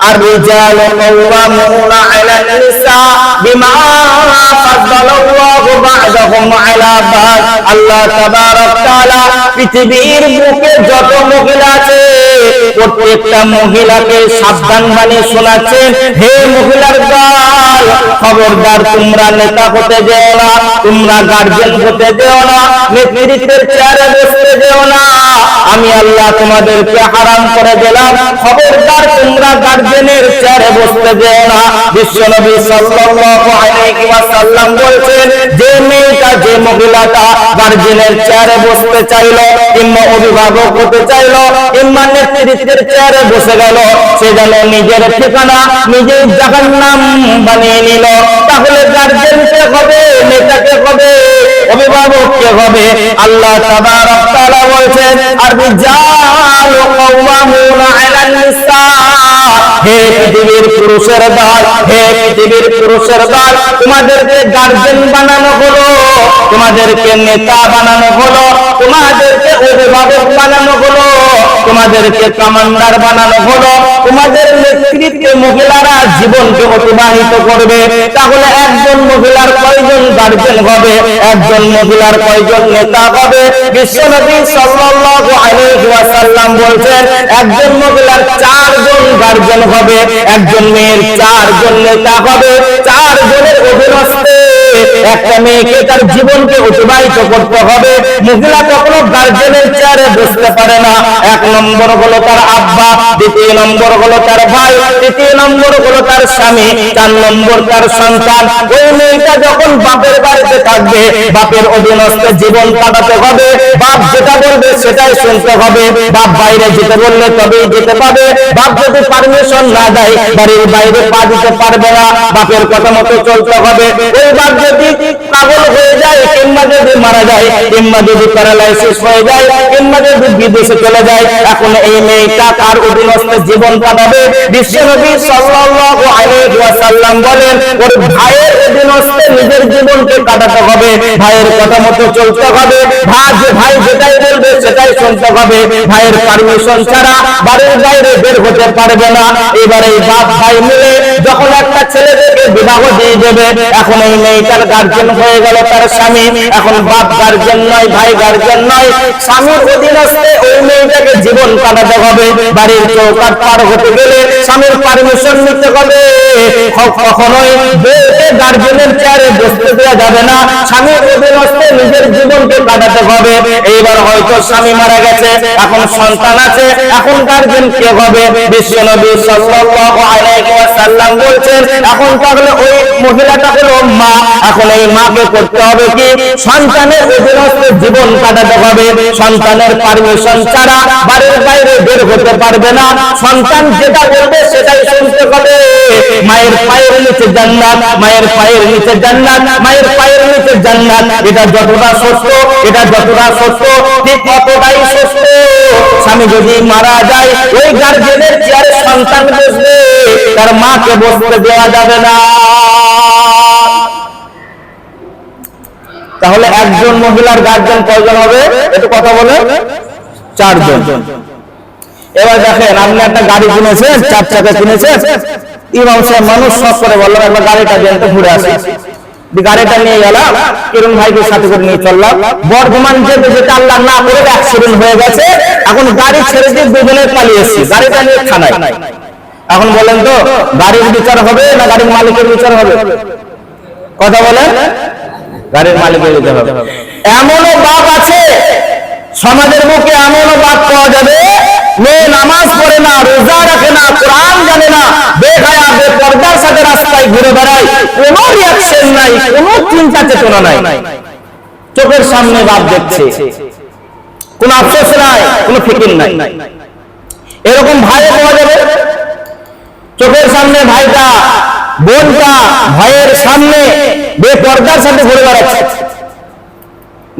الرجال قوامون على النساء بما فضل الله بعضهم على بعض আল্লাহ তাবারক তাআলা পৃথিবীর বুকে যত মহিলা আছে প্রত্যেকটা মহিলাকে সাবধান বানিয়ে শোনাচ্ছেন হে মহিলার দল খবরদার তোমরা নেতা হতে যেও না তোমরা গার্জেন হতে যেও না নেতৃত্বের চেয়ারে বসতে যেও না আমি আল্লাহ তোমাদেরকে হারাম করে দিলাম খবরদার তোমরা গার্জেনের চেয়ারে বসতে যেও না। বিশ্বনবী সাল্লাল্লাহু আলাইহি ওয়াসাল্লাম বলছেন, যে মেয়েটা, যে মহিলাটা গার্জেনের চেয়ারে বসতে চাইলো, কিংবা অভিভাবক হতে চাইলো, কিংবা নেতৃত্বের চেয়ারে বসে গেল, সে যেন নিজের ঠিকানা, নিজের জাহান্নাম বানিয়ে নিল। তাহলে গার্জেন কে হবে নেতাকে হবে, অভিভাবক কে হবে? আল্লাহ তাআলা বলছেন আর রিজালু কাওয়ামুনা আলান নিসা। হে পৃথিবীর পুরুষের দল হে পৃথিবীর পুরুষের দল তোমাদেরকে গার্জেন বানানো হলো, তোমাদেরকে নেতা বানানো হলো, তোমাদেরকে অভিভাবক বানানো হলো, তোমাদেরকে কমান্ডার বানানো হলো, তোমাদের নেতৃত্বে মহিলারা জীবনকে অতিবাহিত করবে। তাহলে একজন মহিলার কয়জন গার্জেন হবে? একজন মহিলার কয়জন নেতা হবে? বিশ্বনবী সাল্লাল্লাহু আলাইহি ওয়াসাল্লাম বলছেন, একজন মহিলার চারজন গার্জেন হবে একজন মেয়ের চারজন নেতা হবে চারজনের অধীনস্থে একটা মেয়েকে তার জীবনকে অতিবাহিত করতে হবে। মহিলা কখনো গার্জেনের চেয়ারে বসতে পারে না। এক নম্বর হলো তার আব্বা, দ্বিতীয় নম্বর হলো তার ভাই, তৃতীয় নম্বর হলো তার স্বামী, চার নম্বর তার সন্তান। ওই মেয়েটা যখন বাপের বাড়িতে থাকবে, বাপের অধীনস্থ জীবন কাটাতে হবে। বাপ যেটা বলবে সেটাই শুনতে হবে। বাপ বাইরে যেতে বললে তবেই যেতে পাবে। বাপ যদি পারমিশন না দেয়, বাড়ির বাইরে পা দিতে পারবে না। বাপের কথা মতো চলতে হবে। ওই বাপ যদি পাগল হয়ে যায় কিংবা যদি মারা যায় কিংবা যদি প্যারালাইসিস হয়ে যায় কিংবা যদি বিদেশে চলে যায়, এখন এই মেয়েটা তার অধীনস্থ জীবন কাটাবে। বিশ্বনবী সাল্লাল্লাহু আলাইহি ওয়াসাল্লাম বলেন, ওর ভাইয়ের অধীনস্থে নিজের জীবনকে কাটাতে হবে, ভাইয়ের কথা মতো চলতে হবে ভাই ভাই যেটাই বলবে সেটাই শুনতে হবে, ভাইয়ের পারমিশন ছাড়া বাড়ির বাইরে বের হতে পারবে না। এবারে বাপ ভাই মিলে যখন একটা ছেলেদেরকে বিবাহ দিয়ে দেবে, এখন এই মেয়েটার গার্জেন হয়ে গেল তার স্বামী। এখন বাপ গার্জেন নয়, ভাই গার্জেন নয়। স্বামীর অধীনস্থে ওই মেয়েটাকে জীবন কাটাতে হবে। বাড়ির চৌকাট পার হতে গেলে স্বামীর পারমিশন নিতে হবে। কখনোই বউকে গার্জেনের চেয়ারে বসতে দেওয়া যাবে না। স্বামীর অধীনস্থে নিজের জীবনকে কাটাতে হবে। এইবার হয়তো স্বামী মারা গেছে, এখন সন্তান আছে। এখন গার্জেন কে হবে? বিশ্বনবী সাল্লাল্লাহু আলাইহি ওয়াসাল্লাম বলছেন এখন তাহলে ওই মহিলাটা হলো মা, এখন এই মাকে করতে হবে কি? সন্তানের অধীনস্থ জীবন কাটাতে হবে। সন্তানের পারমিশন ছাড়া বাড়ির বাইরে বের হতে পারবে না। সন্তান যেটা বলবে সেটাই শুনতে হবে মায়ের পায়ের নিচে জান্নাত, মায়ের পায়ের নিচে জান্নাত, মায়ের পায়ের নিচে জান্নাত। এটা যতটা সত্য, এটা যতটা সত্য, ঠিক ততটাই সত্য। স্বামী যদি মারা যায়, ওই গার্জেনের চেয়ারে সন্তান বসবে, তার মাকে বসতে দেওয়া যাবে না। তাহলে একজন মহিলার গার্জেন কয়জন হবে? একটু কথা বলে। চারজন। এবার দেখেন, আপনি একটা গাড়ি কিনেছেন, চার চাকা কিনেছেন। ইমাম সাহেব মানুষ সব করে বললাম একবার গাড়িটা তো ঘুরে আসি। দিয়ে গাড়িটা নিয়ে গেলাম কিরণ ভাইকে সাথে করে নিয়ে চললাম বর্ধমান যেতে যেতে আল্লাহ না করে অ্যাক্সিডেন্ট হয়ে গেছে, এখন গাড়ি ছেড়ে দিয়ে দুজনে পালিয়ে এসেছি গাড়িটা নিয়ে থানায়। এখন বলেন তো, গাড়ির বিচার হবে না গাড়ির মালিকের বিচার হবে? কথা বলেন। গাড়ির মালিকের বিচার হবে। এমনও বাপ আছে, সমাজের মুখে এমনও বাপ পাওয়া যাবে, মেয়ে নামাজ পড়ে না, রোজা রাখে না, কোরআন জানে না, বেহায়া, বেপর্দার সাথে রাস্তায় ঘুরে বেড়ায়। কোনো চিন্তা চেতনা নাই। চোখের সামনে বাপ দেখছে কোনো আফসোস নাই, কোনো ফিকির নাই। এরকম ভাই পাওয়া যাবে। চোখের সামনে ভাইটা, বোনটা, ভাইয়ের সামনে বেপর্দার সাথে ঘুরে বেড়াচ্ছে।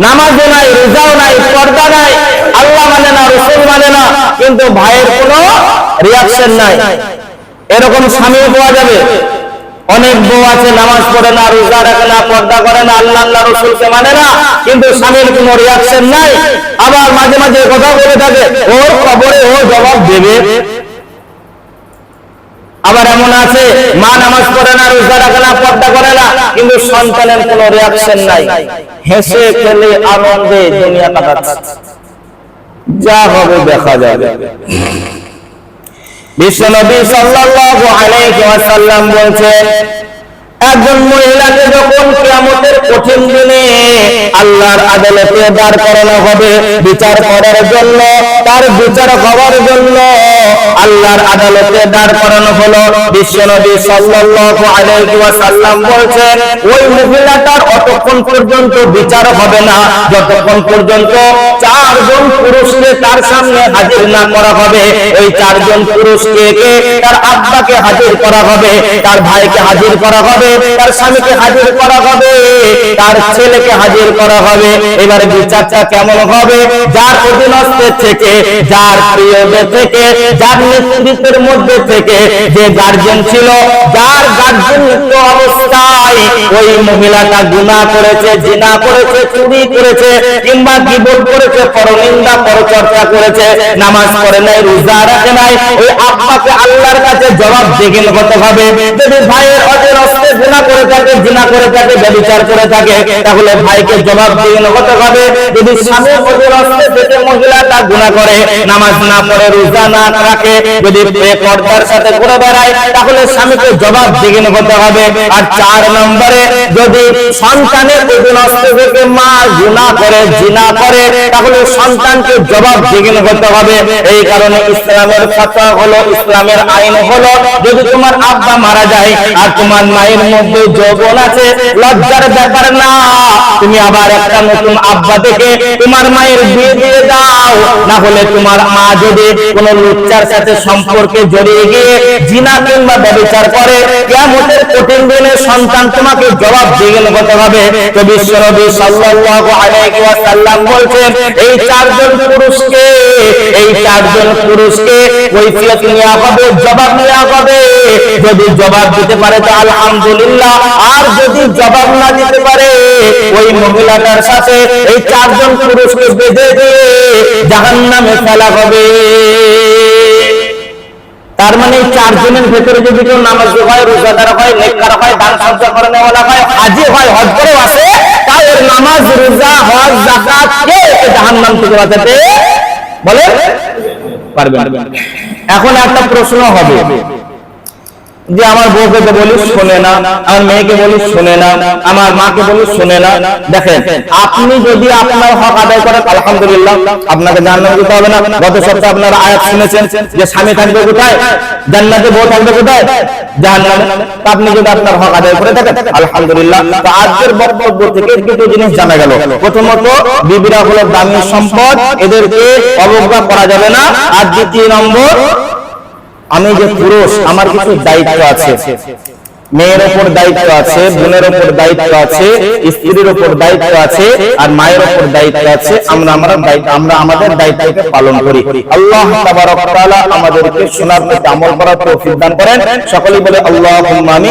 নামাজও নাই, রোজাও নাই, পর্দা নাই, আল্লাহ মানে না, রসুল মানে না, কিন্তু ভাইয়ের কোনো রিয়াকশন নাই। এরকম স্বামীও পাওয়া যাবে। অনেক বউ আছে, নামাজ পড়ে না, রোজা রাখে না, পর্দা করে না, আল্লাহ আল্লাহ রসুলকে মানে না, কিন্তু স্বামীর কোনো রিয়াকশন নাই। আবার মাঝে মাঝে কথা বলে থাকে, ওর খবরে ও জবাব দেবে। আবার এমন আছে, মা নামাজ পড়ে না, রোজা রাখে না, পর্দা করে না। কিন্তু সন্তানের কোনো রিয়াকশন নাই। হেসে খেলে আনন্দে দুনিয়া কাটাচ্ছে। যা হবে দেখা যাবে। বিশ্বনবী সাল্লাল্লাহু আলাইহি ওয়াসাল্লাম বলছেন একজন মহিলাকে যখন কিয়ামতের কঠিন দিনে আল্লাহর আদালতে দাঁড় করানো হবে, বিচার করার জন্য, তার বিচার হওয়ার জন্য আল্লাহর আদালতে দাঁড় করানো হলো। বিশ্বনবী সাল্লাল্লাহু আলাইহি ওয়াসাল্লাম বলছেন, ওই মহিলাটার অতক্ষণ পর্যন্ত বিচার হবে না। যতক্ষণ পর্যন্ত চারজন পুরুষকে তার সামনে হাজির না করা হবে, ওই চারজন পুরুষকে তার আব্বাকে হাজির করা হবে, তার ভাইকে হাজির করা হবে, তার স্বামীকে হাজির করা হবে, তার ছেলেকে হাজির করা হবে। এবার বিচারটা কেমন হবে? যার অধীনস্থ থেকে, যার প্রিয়দের থেকে নেতৃত্বের মধ্যে থেকে যে গার্জেন ছিল, যার অবস্থায় ওই মহিলাটা গুণা করেছে, জিনা করেছে, চুরি করেছে, কিংবা জীবন করেছে, পরনিন্দা, পরচর্চা করেছে, নামাজ পড়ে নাই, রোজা রাখে নাই। ওই আব্বাকে আল্লাহর কাছে জবাব দিগিন হতে যদি ভাইয়ের অজের গুণা করে থাকে জিনা করে থাকে ব্যবচার করে থাকে, তাহলে ভাইকে জবাব দিগিন হতে হবে। যদি স্বামীর অজের অস্তে থেকে মহিলাটা গুণা করে, নামাজ না পড়ে, রোজা না রাখে, যদি পর্দার সাথে ঘুরে বেড়ায়, তাহলে স্বামীকে জবাব দিগিন হতে হবে। আর চার নম্বরে, যদি সন্তানের অধীনস্থ থেকে মা গুণা করে, জিনা করে, তাহলে সন্তানকে জবাব দিগিন হতে হবে। এই কারণে ইসলামের কথা হলো, ইসলামের আইন হলো, যদি তোমার আব্বা মারা যায় আর তোমার মায়ের মধ্যে যৌবন আছে, লজ্জার ব্যাপার না। তুমি আবার একটা নতুন আব্বা থেকে তোমার মায়ের বিয়ে দিয়ে দাও। না হলে তোমার মা যদি কোন লুচ্চার সাথে সম্পর্কে জড়িয়ে গিয়ে জিনা কিংবা ব্যবচার করে, কিয়ামতের কঠিন দিনে সন্তান তোমাকে জবাব দিয়ে হতে হবে তো বিশ্বনবী সাল্লাল্লাহু আলাইহি ওয়াসাল্লাম বলছেন, এই চারজন পুরুষকে, এই চারজন পুরুষকে কৈফিয়ত নেওয়া হবে, জবাব নেওয়া হবে। যদি জবাব দিতে পারে তো আলহামদুলিল্লাহ, আর যদি জবাব না দিতে পারে, ওই মহিলাটার সাথে এই চারজন পুরুষকে বেঁধে দিয়ে জাহান্নামে ফেলা হবে। তার মানে চারজনের ভেতরে যদি কেউ নামাজ হয়, রোজাদার হয়, নেককার হয়, দান সজ্জা করে নেওয়ালা হয়, হাজি হয়, হজ করেও আসে, তাই এর নামাজ, রোজা, হজ জাকাত কে একে জাহান্নাম থেকে বাঁচাতে বলে? পারবে এখন একটা প্রশ্ন হবে যে আমার বউকে তো বলি শোনে না। আমার মেয়েকে বলি শোনে না। আমার মাকে বলি শোনে না। দেখেন আপনি যদি আপনার হক আদায় করেন আলহামদুলিল্লাহ আপনাকে জান্নাত দিতে হবে না। গত সপ্তাহে আপনারা আয়াত শুনেছেন যে স্বামী থাকবে কোথায়? জান্নাতে বউ থাকবে কোথায়? জাহান্নামে। তো আপনি যদি আপনার হক আদায় করে থাকেন আলহামদুলিল্লাহ। তো আজকের বক্তব্য থেকে দুটো জিনিস জানা গেল। প্রথমত বিবিরা হলো দামি সম্পদ। এদেরকে অবজ্ঞা করা যাবে না। আর দ্বিতীয় নম্বর আমি যে পুরুষ আমার কিছু দায়িত্ব আছে। মেয়ের ওপর দায়িত্ব আছে বোনের ওপর দায়িত্ব আছে স্ত্রীর ওপর দায়িত্ব আছে আর মায়ের ওপর দায়িত্ব আছে। আমরা আমরা দায়িত্ব আমরা আমাদের দায়িত্বকে পালন করি। আল্লাহ তাবারক তাআলা আমাদেরকে শোনার প্রতি আমল করার তৌফিক দান করেন। সকলেই বলে আল্লাহুম্মা